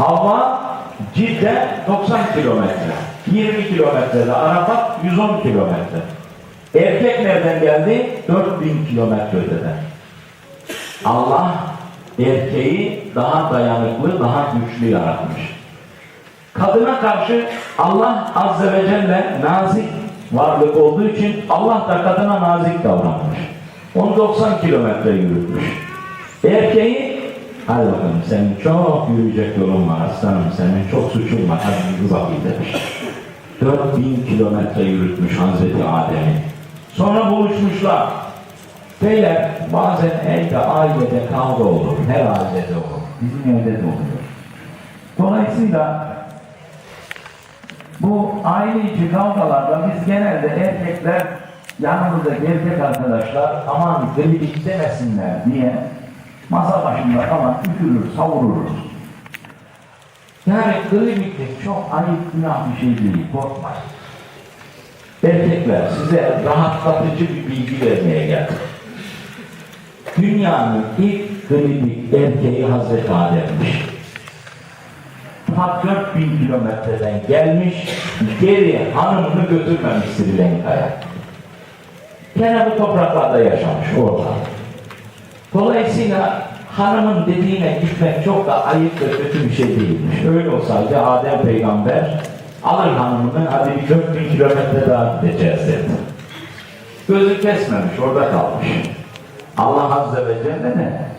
Havva Cidde 90 kilometre. 20 kilometrede Arafat 110 kilometre. Erkek nereden geldi? 4000 kilometre öteden. Allah erkeği daha dayanıklı, daha güçlü yaratmış. Kadına karşı Allah Azze ve Celle nazik varlık olduğu için Allah da kadına nazik davranmış. Onu 90 kilometre yürütmüş. Erkeği hadi bakalım senin çok yürüyecek yolun var aslanım senin çok suçun var hadi yürü bakayım demiş. 4000 kilometre yürütmüş Hazreti Adem'i. Sonra buluşmuşlar. Beyler bazen evde ailede kavga olur. Her ailede olur. Bizim evde de oluyor. Dolayısıyla bu aile içi kavgalarda biz genelde erkekler yanımızdaki erkek arkadaşlar aman gri demesinler diye masa başında falan üfürür, savururuz. Yani gri çok ayıp günah bir şey değil, korkmayın. Erkekler size rahatlatıcı bir bilgi vermeye geldim. Dünyanın ilk klinik erkeği Hazreti Adem'miş. Ta 4000 kilometreden gelmiş, geri hanımını götürmemiş Sri Lanka'ya. Gene bu topraklarda yaşamış orada. Dolayısıyla hanımın dediğine gitmek çok da ayıp ve kötü bir şey değilmiş. Öyle olsaydı Adem peygamber alır hanımını hadi bir 4000 kilometre daha gideceğiz dedi. Gözü kesmemiş, orada kalmış. Allah Azze ve Celle de